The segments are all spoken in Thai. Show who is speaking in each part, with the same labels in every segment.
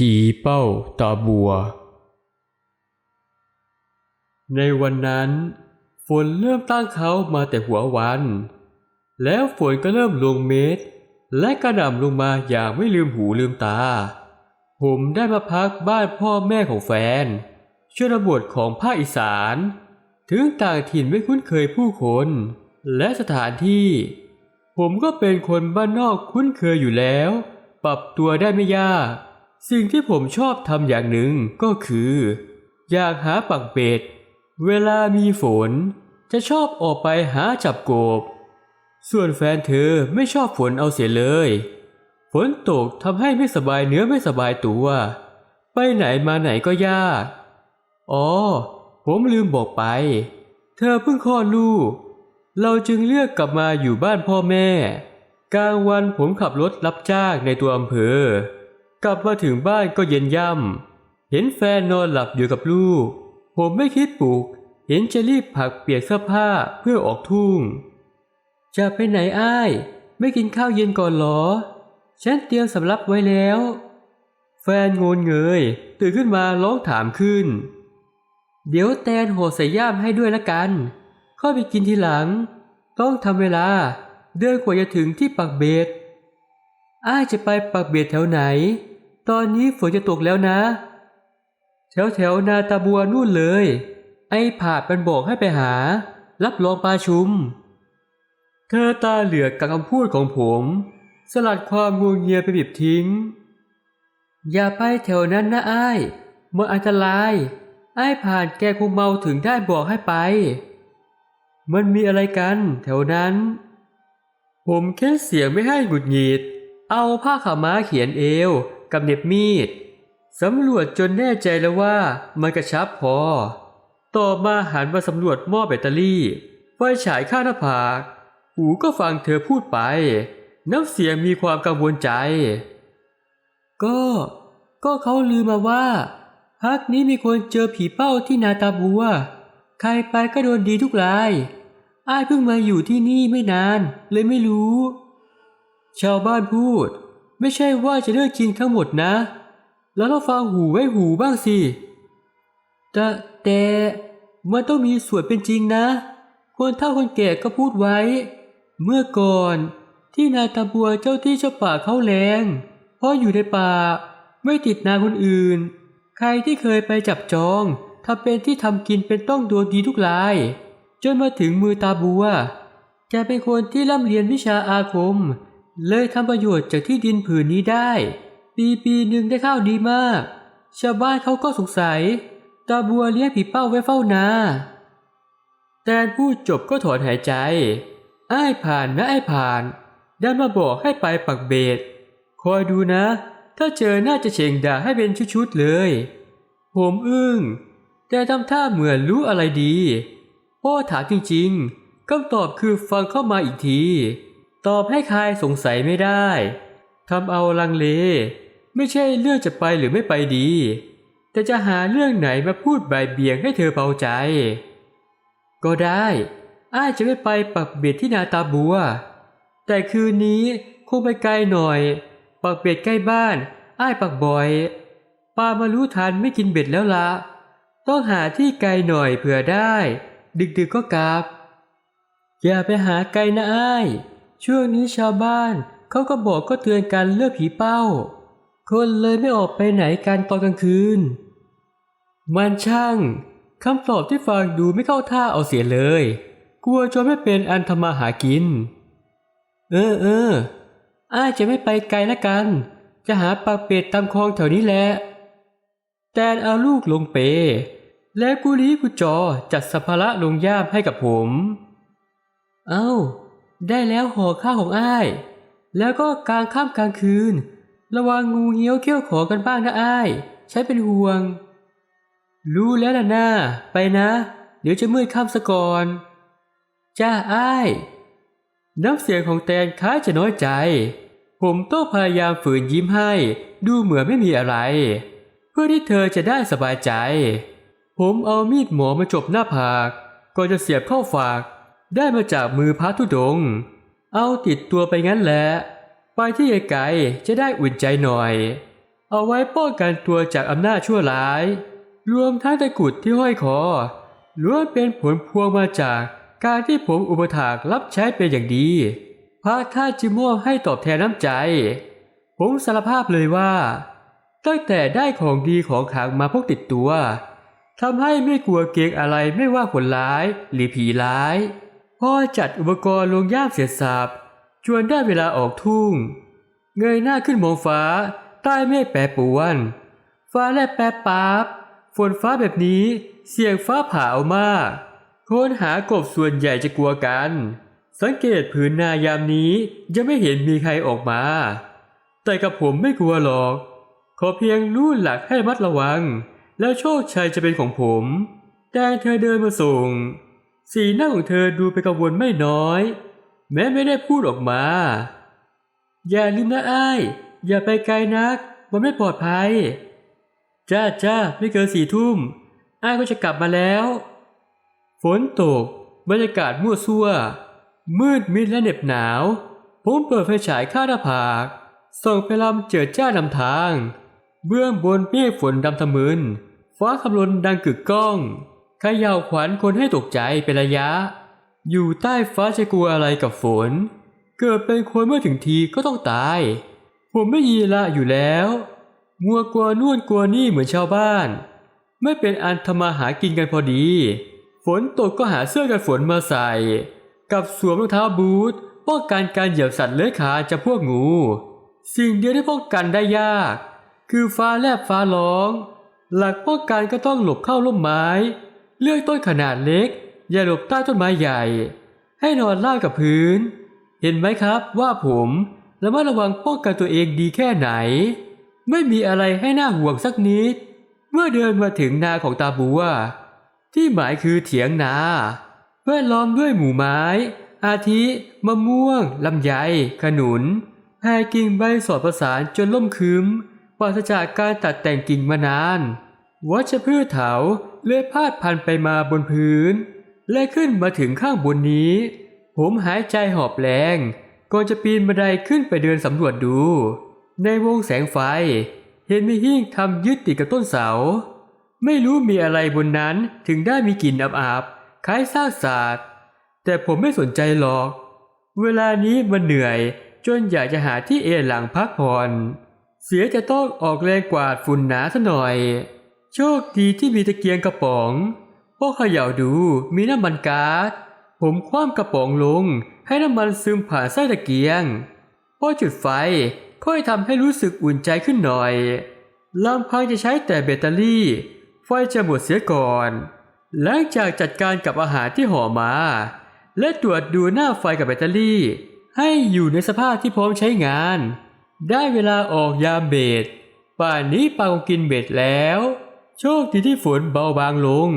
Speaker 1: ผีเป้าตาบัว ในวันนั้น ฝนเริ่มตั้งเขามาแต่หัววัน แล้วฝนก็เริ่มลงเม็ดและกระหน่ำลงมาอย่างไม่ลืมหูลืมตา ผมได้มาพักบ้านพ่อแม่ของแฟนชนบทของภาคอีสาน ถึงต่างถิ่นไม่คุ้นเคยผู้คน และสถานที่ ผมก็เป็นคนบ้านนอกคุ้นเคยอยู่แล้ว ปรับตัวได้ไม่ยาก สิ่งที่ผมชอบทำอย่างหนึ่งก็คือ อยากหาปักเบ็ด เวลามีฝน จะชอบออกไปหาจับกบ ส่วนแฟนเธอไม่ชอบฝนเอาเสียเลย ฝนตกทำให้ไม่สบายเนื้อไม่สบายตัว ไปไหนมาไหนก็ยาก อ๋อ ผมลืมบอกไป เธอเพิ่งคลอดลูก เราจึงเลือกกลับมาอยู่บ้านพ่อแม่ กลางวันผมขับรถรับจ้างในตัวอำเภอ กลับมาถึงบ้านก็เย็นย่ำ เห็นแฟนนอนหลับอยู่กับลูก ผมไม่คิดปลุก เห็นจะรีบผักเปียกเสื้อผ้าเพื่อออกทุ่ง จะไปไหนอ้าย ไม่กินข้าวเย็นก่อนหรอ ฉันเตรียมสำรับไว้แล้ว แฟนงนเงย ตื่นขึ้นมาร้องถามขึ้น เดี๋ยวแตนโหดใส่ย่ามให้ด้วยละกัน ค่อยไปกินทีหลัง ต้องทำเวลา เดินกว่าจะถึงที่ปักเบ็ด อ้ายจะไปปักเบ็ดแถวไหน ตอนนี้ฝนจะตกแล้วนะ แถวแถวนาตาบัวนู่นเลย ไอ้ผาดมันบอกให้ไปหา รับรองปลาชุม เธอตาเหลือกกับคำพูดของผม สลัดความงวงเงียไปบิบทิ้ง อย่าไปแถวนั้นนะอ้ายมันอันตราย ไอ้ผ่านแกคงเมาถึงได้บอกให้ไป มันมีอะไรกันแถวนั้น ผมแค่เสียงไม่ให้หงุดหงิด เอาผ้าขาวม้าเขียนเอวกับเน็บมีดสำรวจจนแน่ใจแล้วว่ามันกระชับพอ ต่อมาหันมาสำรวจหม้อแบตเตอรี่ไฟฉายข้างหน้าผาก หูก็ฟังเธอพูดไป น้ำเสียงมีความกังวลใจ ก็ ก็เขาลือมาว่าพักนี้มีคนเจอผีเป้าที่นาตาบัว ใครไปก็โดนดีทุกราย อ้ายเพิ่งมาอยู่ที่นี่ไม่นาน เลยไม่รู้ ชาวบ้านพูด ไม่ใช่ว่าจะเลิกจริงทั้งหมดนะ แล้วเราฟังหูไว้หูบ้างสิ แต่แต่มันต้องมีส่วนเป็นจริงนะ คนเฒ่าคนแก่ก็พูดไว้ เมื่อก่อนที่นาตาบัวเจ้าที่เจ้าป่าเขาแรงเพราะอยู่ในป่าไม่ติดนาคนอื่น ใครที่เคยไปจับจองทำเป็นที่ทำกินเป็นต้องโดนดีทุกราย จนมาถึงมือตาบัวแกเป็นคนที่ร่ำเรียนวิชาอาคม เลยทำประโยชน์จากที่ดินผืนนี้ได้ ปีปีหนึ่งได้ข้าวดีมาก ชาวบ้านเขาก็สงสัย ตาบัวเลี้ยงผีเป้าไว้เฝ้านาแตนพูดจบก็ถอนหายใจ อ้ายผ่านนะอ้ายผ่าน ดันมาบอกให้ไปปักเบดคอยดูนะ ถ้าเจอน่าจะเชงด่าให้เป็นชุดๆเลย ผมอึ้ง แต่ทำท่าเหมือนรู้อะไรดี พ่อถามจริงๆคำตอบคือฟังเข้ามาอีกที ตอบให้ใครสงสัยไม่ได้ทำเอาลังเล ไม่ใช่เรื่องจะไปหรือไม่ไปดี แต่จะหาเรื่องไหนมาพูดบ่ายเบี่ยงให้เธอเบาใจ ก็ได้อ้ายจะไม่ไปปักเบ็ดที่นาตาบัว แต่คืนนี้คงไปไกลหน่อย ปักเบ็ดใกล้บ้านอ้ายปักบ่อยปามารู้ทันไม่กินเบ็ดแล้วละต้องหาที่ไกลหน่อยเผื่อได้ ดึกๆก็กลับ อย่าไปหาไกลนะอ้าย ช่วงนี้ชาวบ้านเขาก็บอกก็เตือนกันเลือกผีเป้า คนเลยไม่ออกไปไหนกันตอนกลางคืน มันช่างคำตอบที่ฟังดูไม่เข้าท่าเอาเสียเลย กลัวจนไม่เป็นอันทำมาหากิน เออเอออายจะไม่ไปไกลละกัน จะหาปลาเป็ดตามคลองแถวนี้แหละแตนเอาลูกลงเป และกุลีกุจอจัดสัภาระลงย่ามให้กับผม เอ้า ได้แล้วห่อข้าวของอ้าย แล้วก็กลางค่ำกลางคืน ระวังงูเงี้ยวเขี้ยวขอกันบ้างนะอ้ายใช้เป็นห่วง รู้แล้วล่ะนะไปนะ เดี๋ยวจะมืดค่ำซะก่อน จ้าอ้าย น้ำเสียงของแตนคล้ายจะน้อยใจ ผมต้องพยายามฝืนยิ้มให้ ดูเหมือนไม่มีอะไร เพื่อที่เธอจะได้สบายใจ ผมเอามีดหมอมาจบหน้าผากก่อนจะเสียบเข้าฝาก ได้มาจากมือพระธุดง เอาติดตัวไปงั้นแหละ ไปที่ไกลๆจะได้อุ่นใจหน่อย เอาไว้ป้องกันตัวจากอำนาจชั่วร้าย รวมทั้งตะกุดที่ห้อยคอล้วนเป็นผลพวงมาจากการที่ผมอุปถากรับใช้เป็นอย่างดี พระท่านจึงมอบให้ตอบแทนน้ำใจ ผมสารภาพเลยว่า ตั้งแต่ได้ของดีของขลังมาพกติดตัวทำให้ไม่กลัวเกรงอะไรไม่ว่าคนร้ายหรือผีร้าย พ่อจัดอุปกรณ์ลงย่ามเสียสับจวนได้เวลาออกทุ่ง เงยหน้าขึ้นมองฟ้า ใต้เมฆแปรปวน ฟ้าแลบแปรปาบฝนฟ้าแบบนี้เสียงฟ้าผ่าเอามากคนหากบส่วนใหญ่จะกลัวกัน สังเกตผืนนายามนี้ยังไม่เห็นมีใครออกมา แต่กับผมไม่กลัวหรอก ขอเพียงรู้หลักให้มัดระวัง แล้วโชคชัยจะเป็นของผม แต่เธอเดินมาส่ง สีหน้าของเธอดูเป็นกังวลไม่น้อย แม้ไม่ได้พูดออกมา อย่าลืมนะอ้าย อย่าไปไกลนัก มันไม่ปลอดภัย จ้าจ้าไม่เกินสี่ทุ่ม อ้ายก็จะกลับมาแล้ว ฝนตก บรรยากาศมั่วซั่ว มืดมิดและเหน็บหนาว ผมเปิดไฟฉายข้าหน้าผาก ส่องไปลำเจิดจ้านำทาง เบื้องบนเมฆฝนดำทะมึน ฟ้าคำรนดังกึกก้อง ขย่าวขวัญคนให้ตกใจเป็นระยะ อยู่ใต้ฟ้าจะกลัวอะไรกับฝน เกิดเป็นคนเมื่อถึงทีก็ต้องตาย ผมไม่ยีละอยู่แล้วมัวกลัวนู่นกลัวนี่เหมือนชาวบ้าน ไม่เป็นอันทำมาหากินกันพอดี ฝนตกก็หาเสื้อกันฝนมาใส่ กับสวมรองเท้าบูทป้องกันการเหยียบสัตว์เลื้อยคานจากพวกงู สิ่งเดียวที่ป้องกันได้ยาก คือฟ้าแลบฟ้าร้อง หลักป้องกันก็ต้องหลบเข้าร่มไม้ เลือกต้นขนาดเล็ก อย่าหลบใต้ต้นไม้ใหญ่ ให้นอนราบกับพื้น เห็นไหมครับว่าผมระมัดระวังป้องกันตัวเองดีแค่ไหน ไม่มีอะไรให้หน่าห่วงสักนิด เมื่อเดินมาถึงนาของตาบัว ที่หมายคือเถียงนาแวดล้อมด้วยหมู่ไม้ อาทิมะม่วงลำไย ขนุนแผ่กิ่งใบสอดประสานจนล่มคืมปราศจากการตัดแต่งกิ่งมานาน วัชพืชเถาเลื่อยพาดพันไปมาบนพื้น และขึ้นมาถึงข้างบนนี้ ผมหายใจหอบแรงก่อนจะปีนบันไดขึ้นไปเดินสำรวจดู ในวงแสงไฟ เห็นมีหิ้งทำยึดติดกับต้นเสา ไม่รู้มีอะไรบนนั้นถึงได้มีกลิ่นอับๆคล้ายซากสัตว์แต่ผมไม่สนใจหรอก เวลานี้มันเหนื่อยจนอยากจะหาที่เอนหลังพักผ่อน เสียจะต้องออกแรงกวาดฝุ่นหนาซะหน่อย โชคดีที่มีตะเกียงกระป๋องพอเขย่าดูมีน้ำมันก๊าซผมคว่ำกระป๋องลง ให้น้ำมันซึมผ่านไส้ตะเกียงพอจุดไฟค่อยทำให้รู้สึกอุ่นใจขึ้นหน่อยลำพังจะใช้แต่แบตเตอรี่ ไฟจะหมดเสียก่อน หลังจากจัดการกับอาหารที่ห่อมา และตรวจดูหน้าไฟกับแบตเตอรี่ ให้อยู่ในสภาพที่พร้อมใช้งาน ได้เวลาออกยามเบ็ดป่านนี้ปาคงกินเบ็ดแล้ว โชคดีที่ฝนเบาบางลง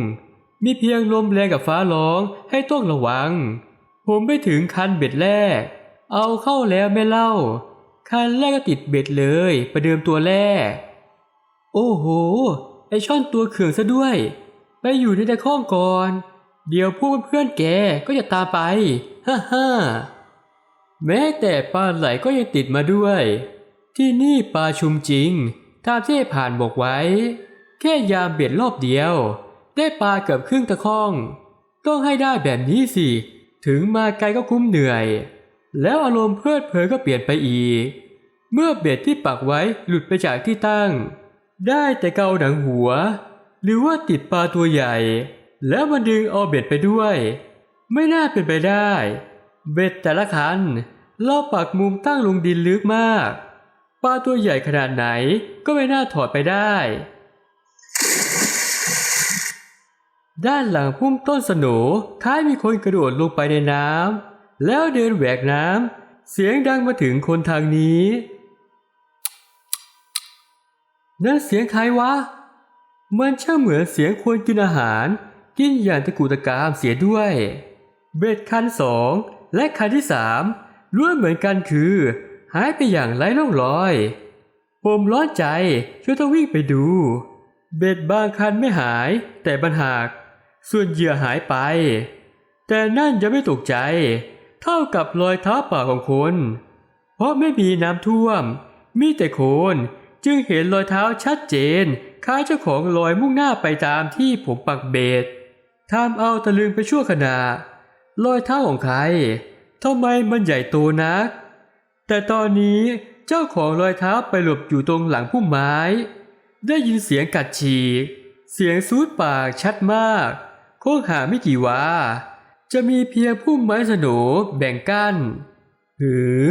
Speaker 1: มีเพียงลมแรงกับฟ้าร้องให้ต้องระวัง ผมไปถึงคันเบ็ดแรก เอาเข้าแล้วไม่เล่า คันแรกก็ติดเบ็ดเลยประเดิมตัวแรก โอ้โห ไอช่อนตัวเขื่องซะด้วย ไปอยู่ในตะข้องก่อน เดี๋ยวพวกเพื่อนแกก็จะตามไป ฮ่าฮ่าแม้แต่ปลาไหลก็ยังติดมาด้วย ที่นี่ปลาชุมจริงตามที่ผ่านบอกไว้ แค่ยามเบ็ดรอบเดียว ได้ปลาเกือบครึ่งตะข้อง ต้องให้ได้แบบนี้สิ ถึงมาไกลก็คุ้มเหนื่อย แล้วอารมณ์เพลิดเพลินก็เปลี่ยนไปอีก เมื่อเบ็ดที่ปักไว้หลุดไปจากที่ตั้ง ได้แต่เกาหนังหัว หรือว่าติดปลาตัวใหญ่ แล้วมันดึงเอาเบ็ดไปด้วย ไม่น่าเป็นไปได้ เบ็ดแต่ละคันลอบปักมุมตั้งลงดินลึกมาก ปลาตัวใหญ่ขนาดไหนก็ไม่น่าถอดไปได้ ด้านหลังพุ่มต้นสนูคล้ายมีคนกระโดดลงไปในน้ำแล้วเดินแหวกน้ำเสียงดังมาถึงคนทางนี้ นั่นเสียงใครวะ มันช่างเหมือนเสียงคนกินอาหาร กินอย่างตะกุตะกามเสียด้วย เบ็ดคันสองและคันที่สามล้วนเหมือนกันคือ หายไปอย่างไร้ร่องรอยผมร้อนใจช่วยต้องวิ่งไปดู เบ็ดบางคันไม่หาย แต่บันหาก ส่วนเหยื่อหายไป แต่นั่นยังไม่ตกใจ เท่ากับรอยเท้าเปล่าของคน เพราะไม่มีน้ำท่วม มีแต่โคลนจึงเห็นรอยเท้าชัดเจน คล้ายเจ้าของรอยมุ่งหน้าไปตามที่ผมปักเบ็ดทำเอาตะลึงไปชั่วขณะรอยเท้าของใครทำไมมันใหญ่โตนัก แต่ตอนนี้เจ้าของรอยเท้าไปหลบอยู่ตรงหลังพุ่มไม้ ได้ยินเสียงกัดฉีก เสียงซูดปากชัดมาก คงหาไม่กี่วา จะมีเพียงพุ่มไม้สนุแบ่งกั้น หรือ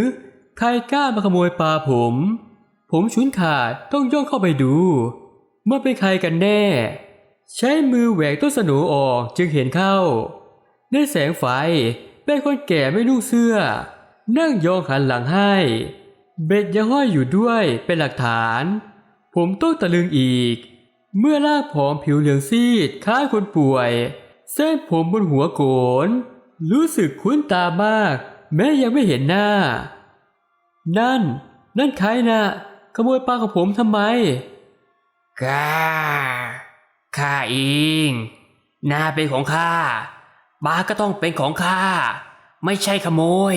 Speaker 1: ใครกล้ามาขโมยปลาผม ผมชุนขาดต้องย่องเข้าไปดูมันเป็นใครกันแน่ ใช้มือแหวกต้นสนูออกจึงเห็นเข้าในแสงไฟเป็นคนแก่ไม่นุ่งเสื้อ นั่งยองหันหลังให้ เบ็ดยังห้อยอยู่ด้วยเป็นหลักฐาน ผมต้องตะลึงอีก เมื่อร่างผอมผิวเหลืองซีดคล้ายคนป่วย เส้นผมบนหัวโกน รู้สึกคุ้นตามาก แม้ยังไม่เห็นหน้า นั่น นั่นใครนะขโมยปลาของผมทำไม
Speaker 2: ข้าข้าเองนาเป็นของข้าปลาก็ต้องเป็นของข้า ไม่ใช่ขโมย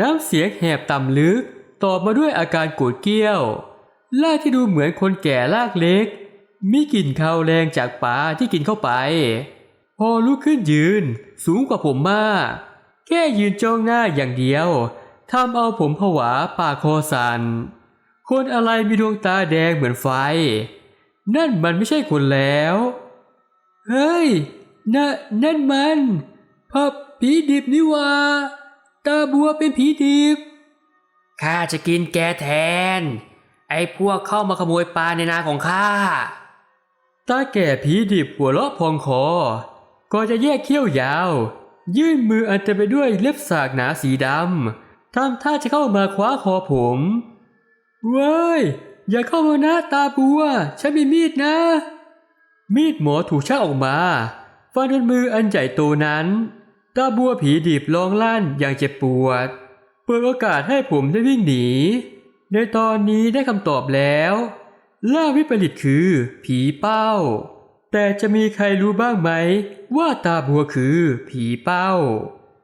Speaker 1: น้ำเสียงแหบต่ำลึกตอบมาด้วยอาการโกรธเกี้ยวลากที่ดูเหมือนคนแก่ลากเล็ก มีกลิ่นคาวแรงจากปลาที่กินเข้าไป พอลุกขึ้นยืนสูงกว่าผมมาก แค่ยืนจ้องหน้าอย่างเดียวทำเอาผมผวาปากคอสัน่นคนอะไรมีดวงตาแดงเหมือนไฟ นั่นมันไม่ใช่คนแล้ว เฮ้ยน่ะนั่นมันพับผีดิบนี่วาตาบัวเป็นผีดิบ
Speaker 2: ข้าจะกินแกแทน ไอ้พวกเข้ามาขโมยปลาในนาของข้า
Speaker 1: ตาแก่ผีดิบหัวเราะพองคอก็จะแยกเขี้ยวยาว ยื่นมืออันเต็มไปด้วยเล็บสากหนาสีดำทำท่าจะเข้ามาคว้าคอผมเว้ย อย่าเข้ามานะตาบัว ฉันมีมีดนะ มีดหมอถูกชักออกมาฟันโดนมืออันใหญ่โตนั้น ตาบัวผีดิบร้องลั่นอย่างเจ็บปวด เปิดโอกาสให้ผมได้วิ่งหนี ในตอนนี้ได้คำตอบแล้ว ล่าวิปริตคือ ผีเป้า แต่จะมีใครรู้บ้างไหม ว่าตาบัวคือ ผีเป้า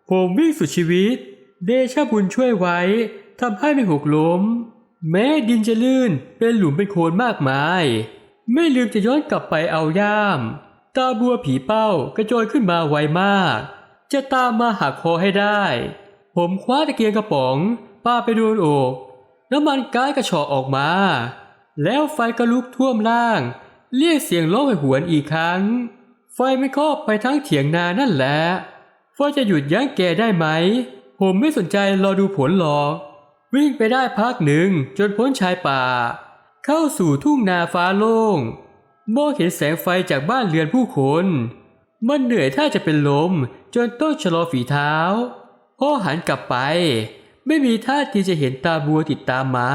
Speaker 1: ผมวิ่งสุดชีวิต เดชบุญช่วยไว้ทำให้ไม่หกล้ม แม้ดินจะลื่นเป็นหลุมเป็นโคลนมากมาย ไม่ลืมจะย้อนกลับไปเอาย่าม ตาบัวผีเป้ากระโจนขึ้นมาไวมาก จะตามมาหักคอให้ได้ ผมคว้าตะเกียงกระป๋องปาไปโดนอกน้ำมันก๊าซกระชอกออกมา แล้วไฟก็ลุกท่วมล่าง เรียกเสียงร้องหวนอีกครั้ง ไฟไม่ครอบไปทั้งเถียงนานั่นแหละไฟจะหยุดยั้งแกได้ไหม ผมไม่สนใจรอดูผลหรอก วิ่งไปได้พักหนึ่งจนพ้นชายป่า เข้าสู่ทุ่งนาฟ้าโล่งมองเห็นแสงไฟจากบ้านเรือนผู้คน มันเหนื่อยถ้าจะเป็นลมจนต้องชะลอฝีเท้าพ่อหันกลับไป ไม่มีท่าทีจะเห็นตาบัวติดตามมา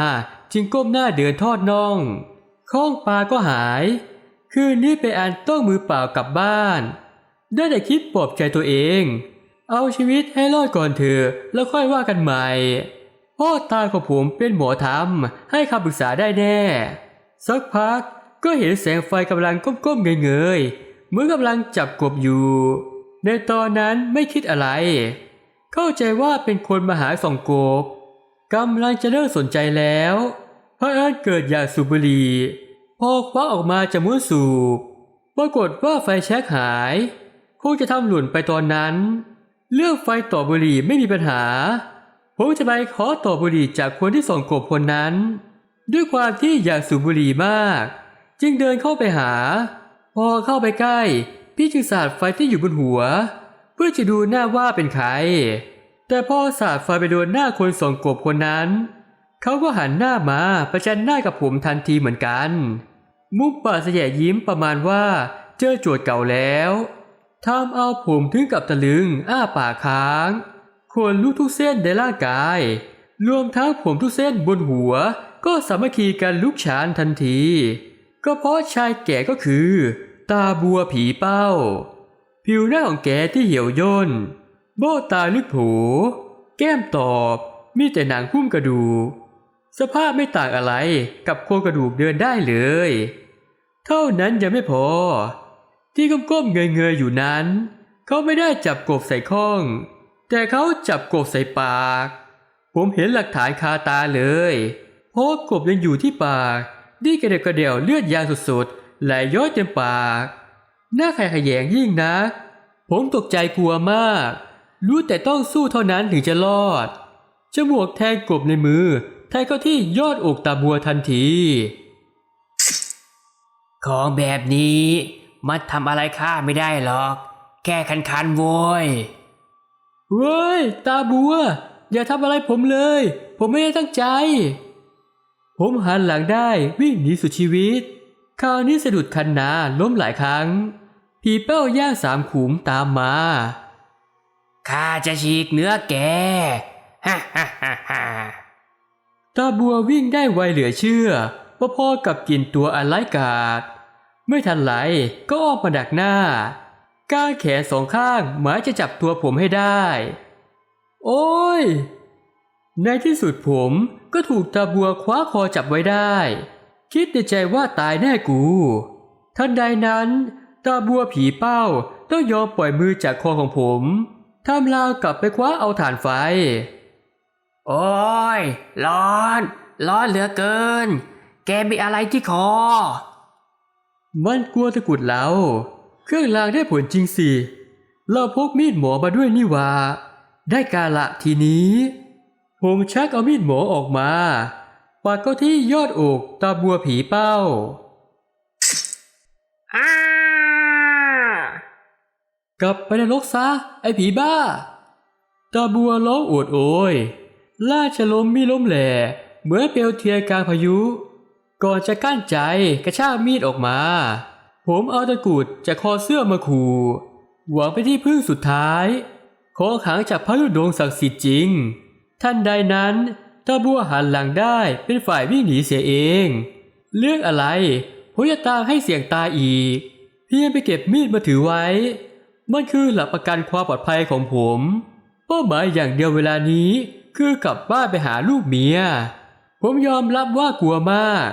Speaker 1: จึงก้มหน้าเดินทอดน่องข้องปลาก็หาย คืนนี้ไปอ่านต้องมือเปล่ากลับบ้าน ได้แต่คิดปลอบใจตัวเอง เอาชีวิตให้รอดก่อนเถอะแล้วค่อยว่ากันใหม่พ่อตาของผมเป็นหมอธรรมให้คำปรึกษาได้แน่ สักพักก็เห็นแสงไฟกำลังก้มๆเงยๆเหมือนกำลังจับกบอยู่ ในตอนนั้นไม่คิดอะไร เข้าใจว่าเป็นคนมาหาส่องกบ กำลังจะเลิกสนใจแล้วพระอิญเกิดอยากสูบบุหรี่พอคว้าออกมาจะมุ้นสูบปรากฏว่าไฟแช็กหาย คงจะทำหล่นไปตอนนั้นเรื่องไฟต่อบุหรี่ไม่มีปัญหา ผมจะไปขอต่อบุหรี่จากคนที่ส่งกบคนนั้น ด้วยความที่อยากสูบบุหรี่มาก จึงเดินเข้าไปหา พอเข้าไปใกล้ พี่จึงสาดไฟที่อยู่บนหัว เพื่อจะดูหน้าว่าเป็นใคร แต่พอสาดไฟไปโดนหน้าคนสองกบคนนั้น เขาก็หันหน้ามาประชันหน้ากับผมทันทีเหมือนกัน มุกปาเสยยิ้มประมาณว่าเจอโจทย์เก่าแล้วทำเอาผมถึงกับตะลึงอ้าปากค้างควรลุกทุกเส้นในร่างกาย รวมทั้งผมทุกเส้นบนหัว ก็สามัคคีกันลุกฉานทันที ก็เพราะชายแก่ก็คือ ตาบัวผีเป้า ผิวหน้าของแกที่เหี่ยวย่น โบตาลึกโผแก้มตอบ มีแต่หนังหุ้มกระดูก สภาพไม่ต่างอะไรกับโครงกระดูกเดินได้เลย เท่านั้นยังไม่พอ ที่ก้มๆเงยๆอยู่นั้น เขาไม่ได้จับกบใส่ข้อง แต่เขาจับกบใส่ปาก ผมเห็นหลักฐานคาตาเลยเพราะกบยังอยู่ที่ปากดีกระเดกระเดี่ยวเลือดยางสุดๆไหลย้อยเต็มปาก หน้าใครขยแยงยิ่งนะ ผมตกใจกลัวมาก รู้แต่ต้องสู้เท่านั้นถึงจะรอดจมูกแทงกบในมือ แทงเข้าที่ยอดอกตาบัวทันที
Speaker 2: ของแบบนี้มันทำอะไรข้าไม่ได้หรอก แค่คันคันๆโว้ย
Speaker 1: เว้ย ตาบัว อย่าทำอะไรผมเลย ผมไม่ได้ตั้งใจ ผมหันหลังได้วิ่งหนีสุดชีวิต คราวนี้สะดุดคันนาล้มหลายครั้ง ผีเป้าย่างสามขุมตามมา
Speaker 2: ข้าจะฉีกเนื้อแกฮ่าฮ่าฮ่าฮ่า
Speaker 1: ตาบัววิ่งได้ไวเหลือเชื่อว่าพ่อกับกินตัวอันไร้กาดไม่ทันไหลก็ออกมาดักหน้า ก้างแขนสองข้างหมายจะจับตัวผมให้ได้ โอ้ย ในที่สุดผมก็ถูกตาบัวคว้าคอจับไว้ได้ คิดในใจว่าตายแน่กู ทันใดนั้น ตาบัวผีเป้าต้องยอมปล่อยมือจากคอของผม ทำลาวกลับไปคว้าเอาถ่านไฟ
Speaker 2: โอ้ย ร้อน ร้อนเหลือเกิน แกมีอะไรที่คอ
Speaker 1: มันกลัวตะกรุดเรา เครื่องรางได้ผลจริงสิ เราพกมีดหมอมาด้วยนี่หว่าได้กาละทีนี้ ผมชักเอามีดหมอออกมาปาดเข้าที่ยอดอกตาบัวผีเป้า
Speaker 2: อ้า
Speaker 1: กลับไปนรกซะ ไอ้ผีบ้า ตาบัวร้องโอดโอย ล่าชะล้มมีล้มแหล่เหมือนเปลวเทียนกลางพายุ ก่อนจะกั้นใจกระชากมีดออกมา ผมเอาตะกุดจากคอเสื้อมาขู่หวังไปที่พึ่งสุดท้ายขอขังจากพระยุดงศักดิ์สิทธิ์จริง ท่านใดนั้นตาบัวหันหลังได้เป็นฝ่ายวิ่งหนีเสียเอง เรื่องอะไรผมจะตามให้เสี่ยงตายอีก เพียงไปเก็บมีดมาถือไว้ มันคือหลักประกันความปลอดภัยของผม เป้าหมายอย่างเดียวเวลานี้ คือกลับบ้านไปหาลูกเมีย ผมยอมรับว่ากลัวมาก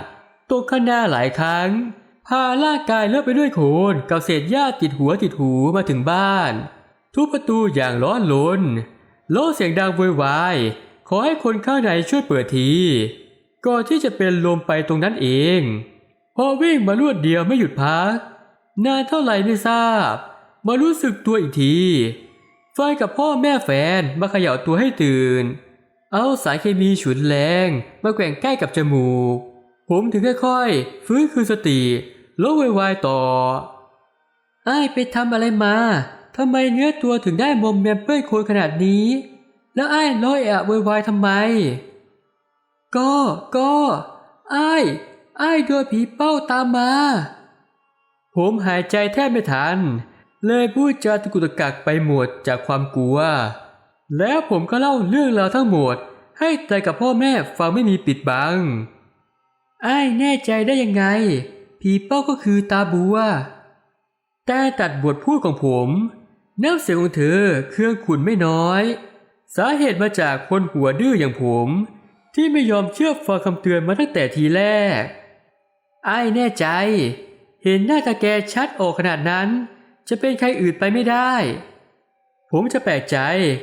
Speaker 1: ตกข้างหน้าหลายครั้ง พาร่ากายเลือะไปด้วยโคลนกับเศษหญ้าติดหัวติดหูมาถึงบ้าน ทุบประตูอย่างร้อนรนร้อเสียงดังโวยวาย ขอให้คนข้างในช่วยเปิดทีก่อนที่จะเป็นลมไปตรงนั้นเอง พอวิ่งมารวดเดียวไม่หยุดพัก นานเท่าไหร่ไม่ทราบ มารู้สึกตัวอีกทีไฟกับพ่อแม่แฟนมาเขย่าตัวให้ตื่น เอาสารเคมีฉุนแรงมาแกว่งใกล้กับจมูก ผมถึงค่อยๆฟื้นคืนสติแล้ววยวายต่อไอ้ายไปทำอะไรมาทำไมเนื้อตัวถึงได้มอมแมมเปื้อนโคลนขนาดนี้ แล้วไอ้ายร้อยอะวยวายทำไม ก็ก็ไอ้ายอ้ายโดนผีเป้าตามมา ผมหายใจแทบไม่ทัน เลยพูดจาตะกุตะกักไปหมดจากความกลัว แล้วผมก็เล่าเรื่องราวทั้งหมด ให้ใจกับพ่อแม่ฟังไม่มีปิดบังไอ้แน่ใจได้ยังไง ผีเป้าก็คือตาบัว แต่ตัดบทพูดของผมน้ำเสียงของเธอเครื่องขุนไม่น้อย สาเหตุมาจากคนหัวดื้ออย่างผม ที่ไม่ยอมเชื่อฟังคำเตือนมาตั้งแต่ทีแรกไอ้แน่ใจ เห็นหน้าตาแกชัดออกขนาดนั้น จะเป็นใครอื่นไปไม่ได้ ผมจะแปลกใจ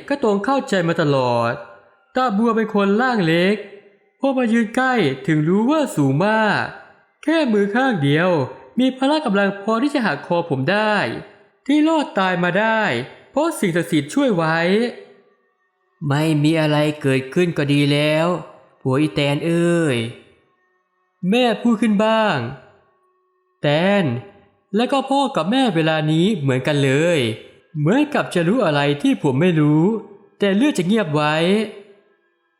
Speaker 1: ก็ตรงเข้าใจมาตลอด ตาบัวเป็นคนล่างเล็ก พอมายืนใกล้ถึงรู้ว่าสูงมาก แค่มือข้างเดียว มีพละกำลังพอที่จะหักคอผมได้ ที่รอดตายมาได้ เพราะสิ่งศักดิ์สิทธิ์ช่วยไว้ ไม่มีอะไรเกิดขึ้นก็ดีแล้วผัวอีแตนเอ้ย แม่พูดขึ้นบ้าง แตน และก็พ่อกับแม่เวลานี้เหมือนกันเลย เหมือนกับจะรู้อะไรที่ผมไม่รู้ แต่เลือกจะเงียบไว้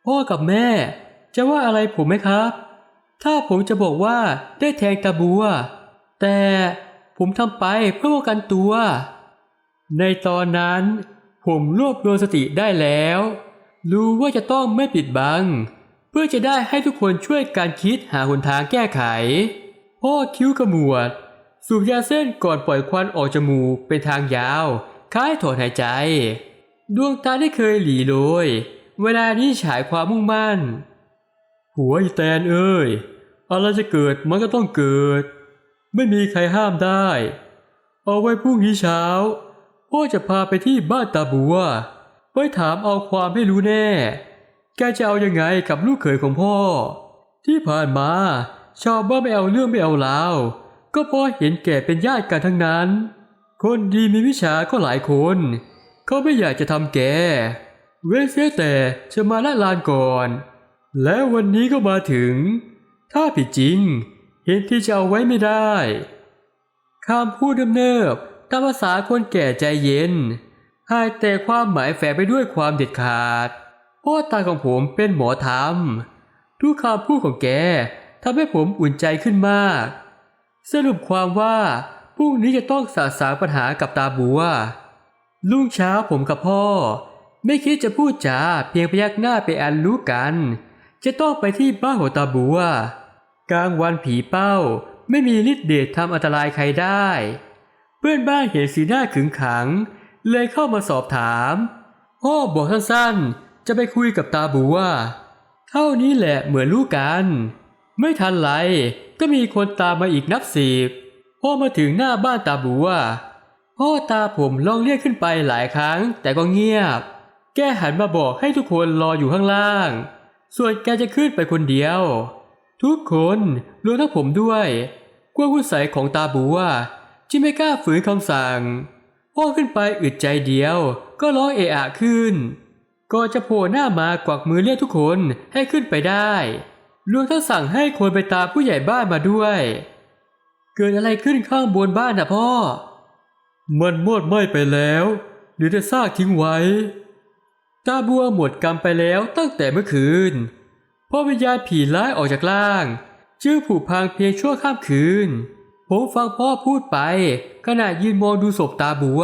Speaker 1: พ่อกับแม่ จะว่าอะไรผมไหมครับ ถ้าผมจะบอกว่าได้แทงตาบัว แต่ผมทำไปเพื่อป้องกันตัว ในตอนนั้น ผมรวบรวมสติได้แล้ว รู้ว่าจะต้องไม่ปิดบัง เพื่อจะได้ให้ทุกคนช่วยการคิดหาหนทางแก้ไข พ่อคิ้วขมวด สูบยาเส้นก่อนปล่อยควันออกจมูกเป็นทางยาว คล้ายถอนหายใจ ดวงตาที่เคยหลีโรยเวลานี้ฉายความมุ่งมั่น หัวอีแตนเอ้ยอะไรจะเกิดมันก็ต้องเกิด ไม่มีใครห้ามได้ เอาไว้พรุ่งนี้เช้าพ่อจะพาไปที่บ้านตาบัวไว้ถามเอาความให้รู้แน่ แกจะเอายังไงกับลูกเขยของพ่อ ที่ผ่านมา ชาวบ้านไม่เอาเรื่องไม่เอาราว ก็เพราะเห็นแก่เป็นญาติกันทั้งนั้น คนดีมีวิชาก็หลายคน เขาไม่อยากจะทำแก เว้นเสียแต่จะมาละลานก่อน แล้ววันนี้ก็มาถึง ถ้าผิดจริง เห็นที่จะเอาไว้ไม่ได้คำพูดเนิบๆตามภาษาคนแก่ใจเย็นหายแต่ความหมายแฝงไปด้วยความเด็ดขาด พ่อตาของผมเป็นหมอธรรม ทุกคำพูดของแกทำให้ผมอุ่นใจขึ้นมาก สรุปความว่าพรุ่งนี้จะต้องสาสางปัญหากับตาบัวลุงเช้าผมกับพ่อ ไม่คิดจะพูดจาเพียงพยักหน้าไปอันรู้กัน จะต้องไปที่บ้านของตาบัว กลางวันผีเป้าไม่มีฤทธิ์เดชทำอันตรายใครได้ เพื่อนบ้านเห็นสีหน้าขึงขัง เลยเข้ามาสอบถามพ่อบอกสั้นๆ จะไปคุยกับตาบัว เท่านี้แหละเหมือนรู้กัน ไม่ทันไรก็มีคนตามมาอีกนับสิบพอมาถึงหน้าบ้านตาบัวพ่อตาผมลองเรียกขึ้นไปหลายครั้ง แต่ก็เงียบ แกหันมาบอกให้ทุกคนรออยู่ข้างล่าง ส่วนแกจะขึ้นไปคนเดียว ทุกคนรวมทั้งผมด้วยกลัวคุณใสของตาบัวที่ไม่กล้าฝืนคำสั่ง พ่อขึ้นไปอึดใจเดียว ก็ร้องเอะอะขึ้นก็จะโผล่หน้ามากวักมือเรียกทุกคนให้ขึ้นไปได้ รวมทั้งสั่งให้คนไปตามผู้ใหญ่บ้านมาด้วย เกิดอะไรขึ้นข้างบนบ้านนะพ่อ มันมอดไหม้ไปแล้วหลือแต่ซากทิ้งไว้ตาบัวหมดกรรมไปแล้วตั้งแต่เมื่อคืนพราะวิญญาณผีร้ายออกจากล่างจึงผูกพังเพียงชั่วข้ามคืน ผมฟังพ่อพูดไป ขณะยืนมองดูศพตาบัว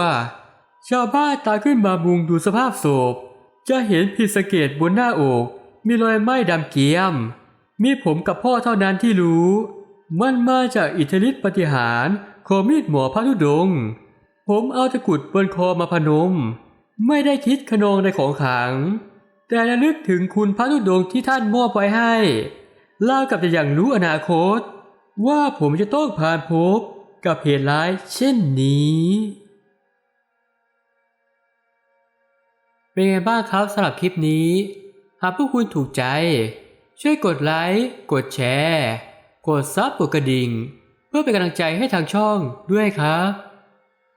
Speaker 1: ชาวบ้านตาขึ้นมามุงดูสภาพศพ จะเห็นผิดสังเกตบนหน้าอก มีรอยไหม้ดำเกียม มีผมกับพ่อเท่านั้นที่รู้ มันมาจากอิทธิฤทธิปฏิหารย์ขอมีดหมอพระธุดง ผมเอาตะกุดบนคอมาพนม ไม่ได้คิดขนองในของขัง แต่ระลึกถึงคุณพระธุดงที่ท่านมอบไว้ให้เล่ากับจะอย่างรู้อนาคต ว่าผมจะต้องผ่านพบกับเหตุร้ายเช่นนี้ เป็นไงบ้างครับสำหรับคลิปนี้ หากพวกคุณถูกใจ ช่วยกดไลค์กดแชร์ กดซับกดกระดิ่ง เพื่อเป็นกำลังใจให้ทางช่องด้วยครับ